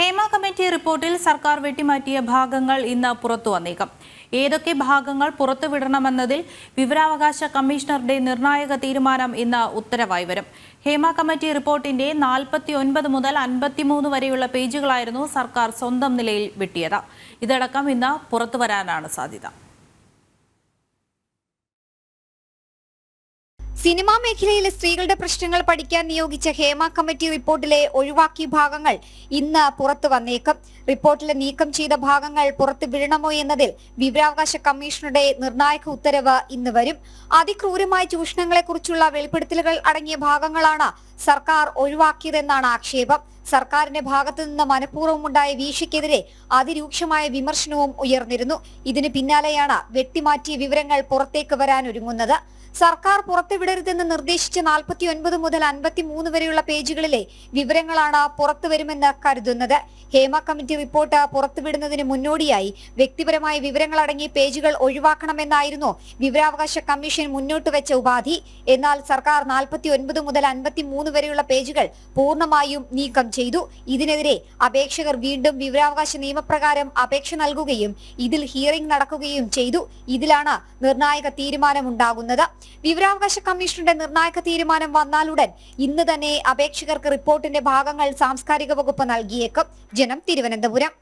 Hema committee റിപ്പോർട്ടിൽ സർക്കാർ വെട്ടിമാറ്റിയ ഭാഗങ്ങൾ ഇന്ന് പുറത്തു വന്നേക്കും. ഏതൊക്കെ ഭാഗങ്ങൾ പുറത്തുവിടണമെന്നതിൽ വിവരാവകാശ കമ്മീഷണറുടെ നിർണായക തീരുമാനം ഇന്ന് ഉത്തരവായി വരും. ഹേമ കമ്മിറ്റി റിപ്പോർട്ടിന്റെ നാൽപ്പത്തി ഒൻപത് മുതൽ അൻപത്തിമൂന്ന് വരെയുള്ള പേജുകളായിരുന്നു സർക്കാർ സ്വന്തം നിലയിൽ വെട്ടിയത്. ഇതടക്കം ഇന്ന് പുറത്തുവരാനാണ് സാധ്യത. സിനിമാ മേഖലയിലെ സ്ത്രീകളുടെ പ്രശ്നങ്ങൾ പഠിക്കാൻ നിയോഗിച്ച ഹേമ കമ്മിറ്റി റിപ്പോർട്ടിലെ ഒഴിവാക്കിയ ഭാഗങ്ങൾ ഇന്ന് പുറത്തു വന്നേക്കും. റിപ്പോർട്ടിലെ നീക്കം ചെയ്ത ഭാഗങ്ങൾ പുറത്തു വിടണമോ എന്നതിൽ വിവരാവകാശ കമ്മീഷണറുടെ നിർണായക ഉത്തരവ് ഇന്ന് വരും. അതിക്രൂരമായ ചൂഷണങ്ങളെക്കുറിച്ചുള്ള വെളിപ്പെടുത്തലുകൾ അടങ്ങിയ ഭാഗങ്ങളാണ് സർക്കാർ ഒഴിവാക്കിയതെന്നാണ് ആക്ഷേപം. സർക്കാരിന്റെ ഭാഗത്തു നിന്ന് മനഃപൂർവം ഉണ്ടായ വീഴ്ചയ്ക്കെതിരെ അതിരൂക്ഷമായ വിമർശനവും ഉയർന്നിരുന്നു. ഇതിന് പിന്നാലെയാണ് വെട്ടിമാറ്റിയ വിവരങ്ങൾ പുറത്തേക്ക് വരാനൊരുങ്ങുന്നത് സർക്കാർ പുറത്തുവിടരുതെന്ന് നിർദ്ദേശിച്ച നാൽപ്പത്തി ഒൻപത് മുതൽ അൻപത്തി മൂന്ന് വരെയുള്ള പേജുകളിലെ വിവരങ്ങളാണ് പുറത്തുവരുമെന്ന് കരുതുന്നത്. ഹേമ കമ്മിറ്റി റിപ്പോർട്ട് പുറത്തുവിടുന്നതിന് മുന്നോടിയായി വ്യക്തിപരമായ വിവരങ്ങൾ അടങ്ങിയ പേജുകൾ ഒഴിവാക്കണമെന്നായിരുന്നു വിവരാവകാശ കമ്മീഷൻ മുന്നോട്ട് വെച്ച ഉപാധി. എന്നാൽ സർക്കാർ നാൽപ്പത്തി ഒൻപത് മുതൽ അൻപത്തി മൂന്ന് വരെയുള്ള പേജുകൾ പൂർണമായും നീക്കം ചെയ്തു. ഇതിനെതിരെ അപേക്ഷകർ വീണ്ടും വിവരാവകാശ നിയമപ്രകാരം അപേക്ഷ നൽകുകയും ഇതിൽ ഹിയറിംഗ് നടക്കുകയും ചെയ്തു. ഇതിലാണ് നിർണായക തീരുമാനമുണ്ടാകുന്നത്. വിവരാവകാശ കമ്മീഷണറുടെ നിർണായക തീരുമാനം വന്നാലുടൻ ഇന്ന് തന്നെ അപേക്ഷകർക്ക് റിപ്പോർട്ടിന്റെ ഭാഗങ്ങൾ സാംസ്കാരിക വകുപ്പ് നൽകിയേക്കും. ജനം തിരുവനന്തപുരം.